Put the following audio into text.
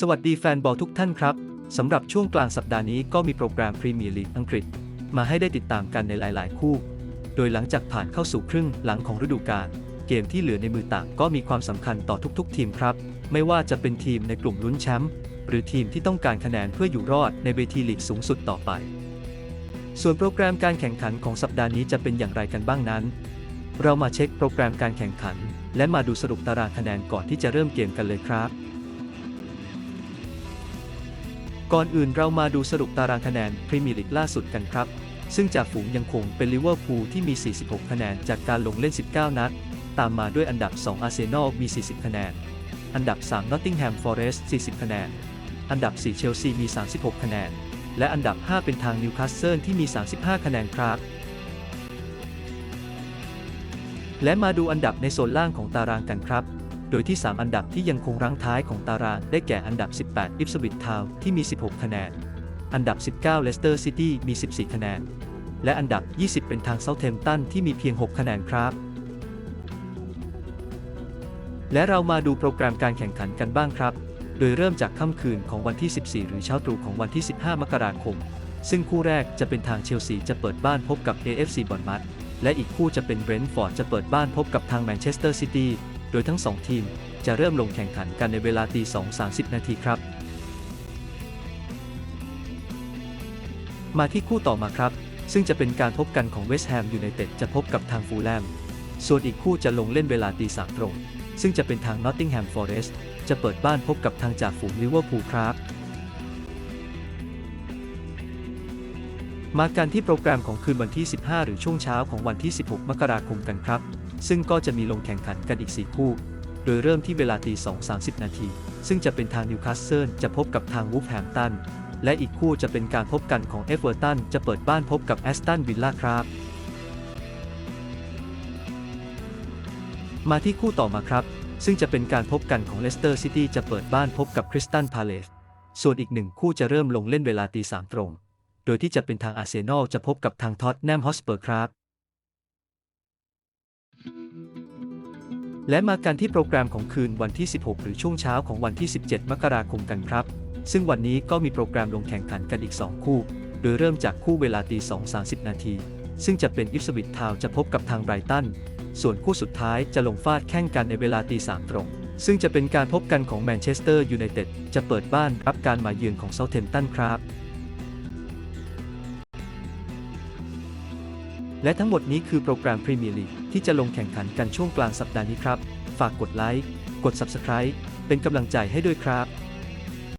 สวัสดีแฟนบอลทุกท่านครับ สำหรับช่วงกลางสัปดาห์นี้ก็มีโปรแกรมพรีเมียร์ลีกอังกฤษ มาให้ได้ติดตามกันในหลาย ๆ คู่ โดยหลังจากผ่านเข้าสู่ครึ่งหลังของฤดูกาลเกมที่เหลือในมือต่างก็มีความสำคัญต่อทุก ๆ ทีมครับ ไม่ว่าจะเป็นทีมในกลุ่มลุ้นแชมป์หรือทีมที่ต้องการคะแนนเพื่ออยู่รอดในเวทีลีกสูงสุดต่อไป ส่วนโปรแกรมการแข่งขันของสัปดาห์นี้จะเป็นอย่างไรกันบ้างนั้น เรามาเช็คโปรแกรมการแข่งขัน และมาดูสรุปตารางคะแนนก่อนที่จะเริ่มเกมกันเลยครับ ก่อนอื่นเรามาดูสรุปตารางคะแนนพรีเมียร์ลีกล่าสุดกันครับ ซึ่งจ่าฝูงยังคงเป็นลิเวอร์พูลที่มี 46 คะแนนจากการลงเล่น 19 นัด ตามมาด้วยอันดับ 2 อาร์เซนอลมี 40 คะแนน อันดับ 3 นอตติงแฮม ฟอเรสต์ 40 คะแนน อันดับ 4 เชลซี มี 36 คะแนน และอันดับ 5 เป็นทางนิวคาสเซิลที่มี 35 คะแนนครับ และมาดูอันดับในโซนล่างของตารางกันครับ โดยที่ 3 อันดับที่ยังคงรั้งท้ายของตารางได้แก่อันดับ 18 อิฟสวิตทาวที่มี 16 คะแนน อันดับ 19 เลสเตอร์ซิตี้มี 14 คะแนน และอันดับ 20 เป็นทางเซาเทมตันที่มีเพียง 6 คะแนนครับ และเรามาดูโปรแกรมการแข่งขันกันบ้างครับ โดยเริ่มจากค่ำคืนของวันที่ 14 หรือเช้าตรู่ของวันที่ 15 มกราคม ซึ่งคู่แรกจะเป็นทางเชลซีจะเปิดบ้านพบกับ AFC บอนมัดและอีกคู่จะเป็นเบรนท์ฟอร์ดจะเปิดบ้านพบกับทางแมนเชสเตอร์ซิตี้ โดยทั้ง 2 ทีมจะเริ่มลงแข่งขันกันในเวลาตี2.30 นาทีครับ มาที่คู่ต่อมาครับ ซึ่งจะเป็นการพบกันของเวสต์แฮมยูไนเต็ดจะพบกับทางฟูลแลม ส่วนอีกคู่จะลงเล่นเวลาตีสามตรง ซึ่งจะเป็นทางนอตติงแฮมฟอเรสต์จะเปิดบ้านพบกับทางจากฝูงลิเวอร์พูลครับมากันที่โปรแกรมของคืนวันที่ 15 หรือช่วงเช้าของวันที่ 16 มกราคมกันครับ ซึ่งก็จะมีลงแข่งขันกันอีก 4 คู่ โดยเริ่มที่เวลาตี2.30 นาที ซึ่งจะเป็นทางนิวคาสเซิลจะพบกับทางวูฟแฮมตัน และอีกคู่จะเป็นการพบกันของเอฟเวอร์ตันจะเปิดบ้านพบกับแอสตันวิลล่าครับ มาที่คู่ต่อมาครับ ซึ่งจะเป็นการพบกันของเลสเตอร์ซิตี้จะเปิดบ้านพบกับคริสตันพาเลส ส่วนอีกหนึ่งคู่จะเริ่มลงเล่นเวลาตีสามตรง โดยที่จะเป็นทางอาร์เซนอลจะพบกับทางท็อตแนมฮอสเปอร์ครับ และมากันที่โปรแกรมของคืนวันที่ 16 หรือช่วงเช้าของวันที่ 17 มกราคมกันครับ ซึ่งวันนี้ก็มีโปรแกรมลงแข่งขันกันอีก 2 คู่ โดยเริ่มจากคู่เวลาตี2.30 นาที ซึ่งจะเป็นอิฟสวิตทาวจะพบกับทางไบรตัน ส่วนคู่สุดท้ายจะลงฟาดแข่งกันในเวลาตีสามตรง ซึ่งจะเป็นการพบกันของแมนเชสเตอร์ยูไนเต็ดจะเปิดบ้านรับการมาเยือนของเซาเทมตันครับ และทั้งหมดนี้คือโปรแกรมพรีเมียร์ลีกที่จะลงแข่งขันกันช่วงกลางสัปดาห์นี้ครับ ฝากกดไลค์ กด Subscribe เป็นกำลังใจให้ด้วยครับ